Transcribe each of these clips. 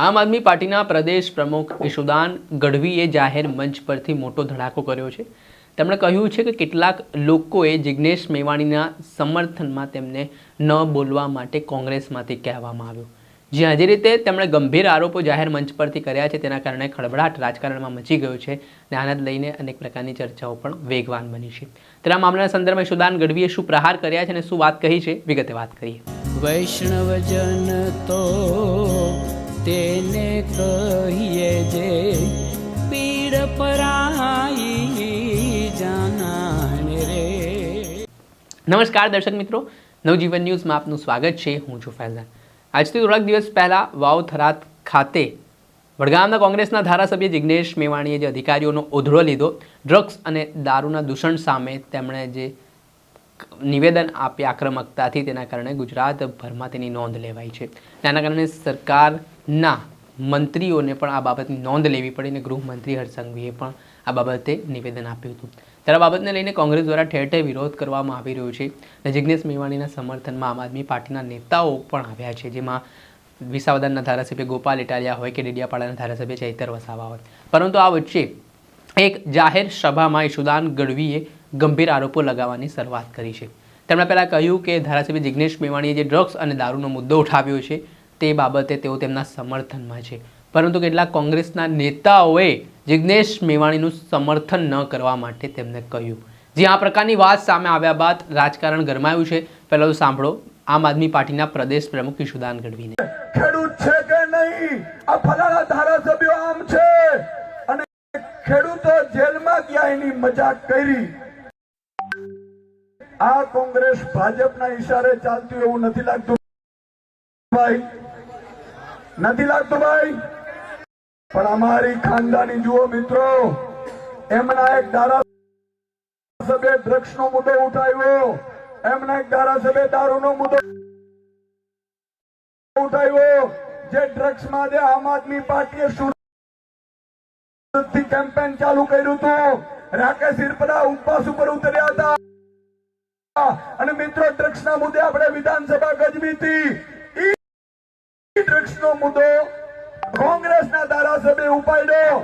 આમ આદમી પાર્ટીના પ્રદેશ પ્રમુખ ઈશુદાન ગઢવીએ જાહેર મંચ પરથી મોટો ધડાકો કર્યો છે. તેમણે કહ્યું છે કે કેટલાક લોકોએ જિજ્ઞેશ મેવાણીના સમર્થનમાં તેમને ન બોલવા માટે કોંગ્રેસમાંથી કહેવામાં આવ્યું. જે રીતે તેમણે ગંભીર આરોપો જાહેર મંચ પરથી કર્યા છે, તેના કારણે ખળભળાટ રાજકારણમાં મચી ગયો છે અને આને લઈને અનેક પ્રકારની ચર્ચાઓ પણ વેગવાન બની છે. તેના મામલાના સંદર્ભમાં ઈશુદાન ગઢવીએ શું પ્રહાર કર્યા છે અને શું વાત કહી છે, વિગતે વાત કરીએ. વૈષ્ણવજન કહીએ જે પીડ પરાઈ જાનાને રે નમસ્કાર દર્શક મિત્રો, નવજીવન ન્યૂઝમાં આપનું સ્વાગત છે, હું છું ફૈઝાન. આજથી થોડાક દિવસ પહેલાં વાવ થરાદ ખાતે વડગામના કોંગ્રેસના ધારાસભ્ય જિજ્ઞેશ મેવાણીએ જે અધિકારીઓનો ઓધળો લીધો, ડ્રગ્સ અને દારૂના દૂષણ સામે તેમણે જે નિવેદન આપી આક્રમકતાથી, તેના કારણે ગુજરાતભરમાં તેની નોંધ લેવાઈ છે. તેના કારણે સરકારના મંત્રીઓને પણ આ બાબતની નોંધ લેવી પડી અને ગૃહમંત્રી હરસંઘવીએ સંઘવીએ પણ આ બાબતે નિવેદન આપ્યું હતું. ત્યારે બાબતને લઈને કોંગ્રેસ દ્વારા ઠેર ઠેર વિરોધ કરવામાં આવી રહ્યો છે અને જિજ્ઞેશ મેવાણીના સમર્થનમાં આમ આદમી પાર્ટીના નેતાઓ પણ આવ્યા છે, જેમાં વિસાવદરના ધારાસભ્ય ગોપાલ ઇટાલિયા હોય કે ડેડિયાપાડાના ધારાસભ્ય ચૈતર વસાવા હોય. પરંતુ આ વચ્ચે એક જાહેર સભામાં ઈશુદાન ગઢવીએ ગંભીર આરોપો લગાવવાની શરૂઆત કરી છે. તેમણે પહેલાં કહ્યું કે ધારાસભ્ય જિજ્ઞેશ મેવાણીએ જે ડ્રગ્સ અને દારૂનો મુદ્દો ઉઠાવ્યો છે તે બાબતે તેઓ તેમના સમર્થનમાં છે. પરંતુ કેટલાક કોંગ્રેસના નેતાઓએ જિજ્ઞેશ મેવાણીનું સમર્થન ન કરવા માટે તેમને કહ્યું. જે આ પ્રકારની વાત સામે આવ્યા બાદ રાજકારણ ગરમાયું છે. પહેલાં તો સાંભળો. આમ આદમી પાર્ટીના પ્રદેશ પ્રમુખ ઈશુદાન ગઢવીને. ખેડૂત છે કે નહીં? આ ફલાણા ધારાસભ્યો આમ છે. અને ખેડૂતો જેલમાં ગયા એની મજાક કરી. આ કોંગ્રેસ ભાજપના ઈશારે ચાલતું એવું નથી લાગતું. ભાઈ નથી લાગતું ભાઈ. પણ અમારી ખાનદાની જુઓ મિત્રો, એમના એક ધારાસભ્ય ડ્રગ્સ નો મુદ્દો ઉઠાવ્યો. એમના એક ધારાસભ્ય દારૂનો મુદ્દો ઉઠાવ્યો. જે ડ્રગ્સમાં આમ આદમી પાર્ટીએ સુરતથી કેમ્પેન ચાલુ કર્યું હતું. રાકેશ હિરપરા ઉપવાસ ઉપર ઉતર્યા હતા. અને મિત્રો ડ્રગ્સ ના મુદ્દે આપણે વિધાનસભા ગજવી હતી. નો મુદ્દો કોંગ્રેસના ધારાસભ્ય ઉપાડ્યો.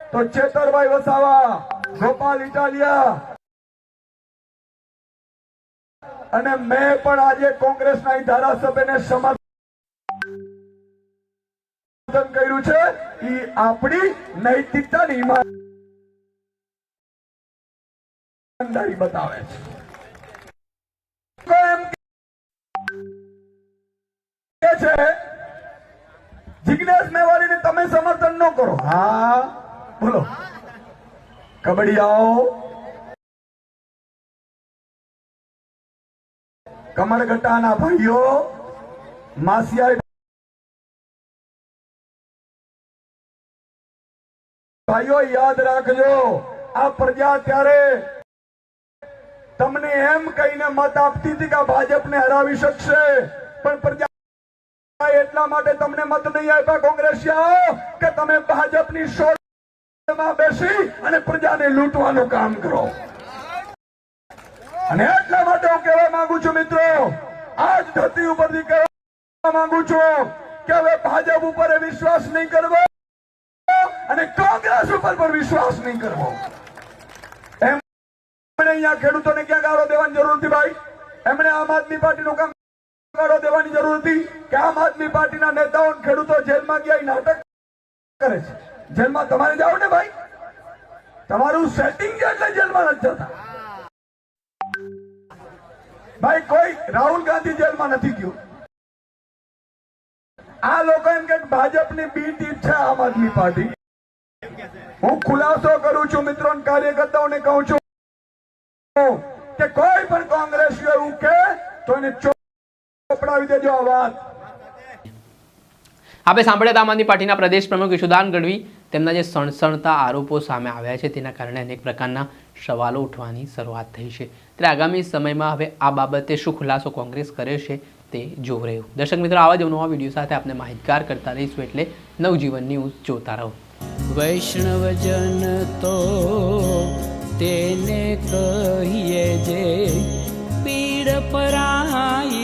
તો ચેતરભાઈ વસાવા, ગોપાલ ઇટાલિયા. અને મેં પણ આજે કોંગ્રેસના ધારાસભ્યને સમર્થન કર્યું છે. એ આપણી નૈતિકતાની ઈમાનદારી બતાવે છે. જિજ્ઞેશ મેવાડીને તમે સમર્થન ન કરો. હા. બોલો. કબડ્ડીયાઓ કમરગટ્ટાના ભાઈઓ માસિયા ભાઈઓ યાદ રાખજો આ પ્રજા ત્યારે તમને એમ કહીને મત આપતી હતી કે ભાજપને હરાવી શકશે પણ પ્રજા એટલા માટે તમને મત નહીં આપ્યા કોંગ્રેસીઓ કે તમે ભાજપની શોધમાં બેસી અને પ્રજાને લૂંટવાનું કામ કરો. અને એટલા માટે હું કહેવા માંગુ છું મિત્રો, આજ ધરતી ઉપરથી કહેવા માંગુ છું કે હવે ભાજપ ઉપર વિશ્વાસ નહીં કરવો અને કોંગ્રેસ ઉપર પણ વિશ્વાસ નહીં કરવો. એમણે અહીંયા ખેડૂતોને ક્યાં ગાળો દેવાની જરૂર હતી ભાઈ? એમણે આમ આદમી પાર્ટીનું કામ ગાળો દેવાની જરૂર હતી કે આમ આદમી પાર્ટીના નેતાઓ ખેડૂતો જેલમાં ગયા નાટક કરે છે. જેલમાં તમારે જાઓ ને ભાઈ. તમારું સેટિંગ છે એટલે જેલમાં નથી જતા. ભાઈ, કોઈ રાહુલ ગાંધી જેલમાં નથી ગયો. આ લોકો એમ કે ભાજપની બી ટીમ છે આમ આદમી પાર્ટી. હું ખુલાસો કરું છું મિત્રો કાર્યકર્તાઓને કહું છું કે કોઈ પણ કોંગ્રેસ એવું કે તો એને ચોપડાવી દેજો આ વાત. આપણે સાંભળ્યા હતા આમ આદમી પાર્ટીના પ્રદેશ પ્રમુખ યશુદાન ગઢવી તેમના જે સણસણતા આરોપો સામે આવ્યા છે તેના કારણે અનેક પ્રકારના સવાલો ઉઠવાની શરૂઆત થઈ છે. ત્યારે આગામી સમયમાં હવે આ બાબતે શું ખુલાસો કોંગ્રેસ કરે છે તે જોઈ રહ્યું. દર્શક મિત્રો આવા જ નવા વીડિયો સાથે આપણે માહિતગાર કરતા રહીશું એટલે નવજીવન ન્યૂઝ જોતા રહો. વૈષ્ણવજન તો તેને કહીએ જે પીડ પરાઈ